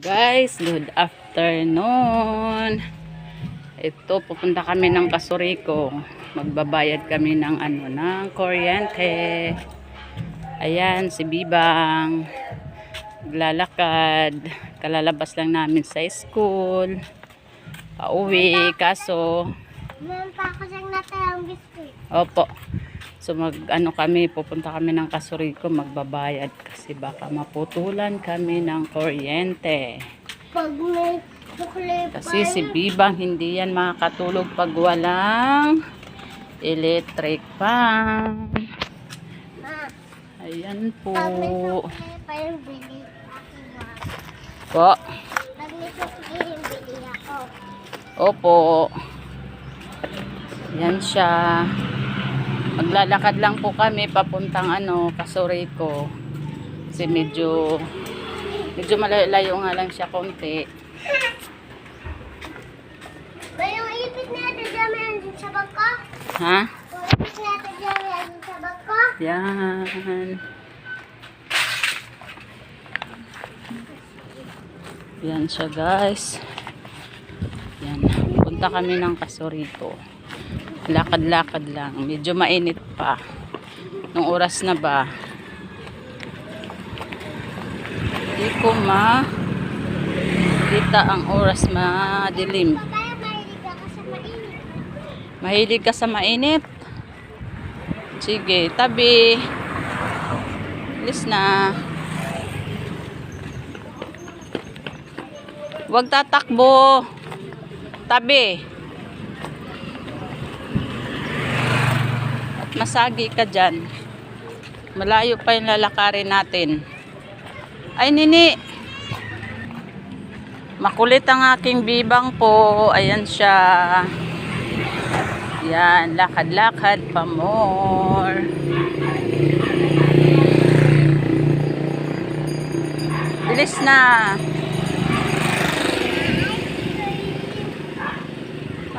Guys, good afternoon. Ito, pupunta kami ng Kasuriko. Magbabayad kami ng ano, ng kuryente. Ayan, si Bibang. Naglalakad. Kalalabas lang namin sa school. Pauwi, kaso, Meron pa ako siyang natayang biskuit. opo. So mag ano kami, pupunta kami ng Kasuriko, magbabayad kasi baka maputulan kami ng kuryente. Pag may sukli pa. Kasi si Bibang hindi yan makakatulog pag walang electric fan. Ah, Ayan po. pag may sukli pa yung bili ako. Po. Pag may sukli yung bili ako. Opo. Yan siya. Maglalakad lang po kami papuntang ano, Kasuriko. Kasi medyo medyo malayo nga lang siya konti. Ba yung ipit natin dyan meron sa bangko? Ha? Yung ipit natin dyan meron sa bangko? Yan. Yan siya guys. Punta kami ng Kasurito. Lakad-lakad lang. Medyo mainit pa. Nung oras na ba? Hindi ko ma kita ang oras madilim. Mahilig ka sa mainit? Sige, tabi. Alis na. Huwag tatakbo. Tabi. At masagi ka dyan. Malayo pa yung lalakarin natin. Ay, nini. Makulit ang aking bibang po. Ayan siya. Yan, lakad-lakad pa more. Bilis na.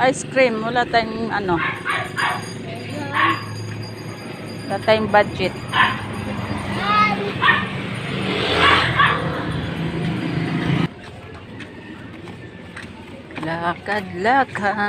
Ice cream, wala tayong ano. Wala tayong budget. Lakad-lakad.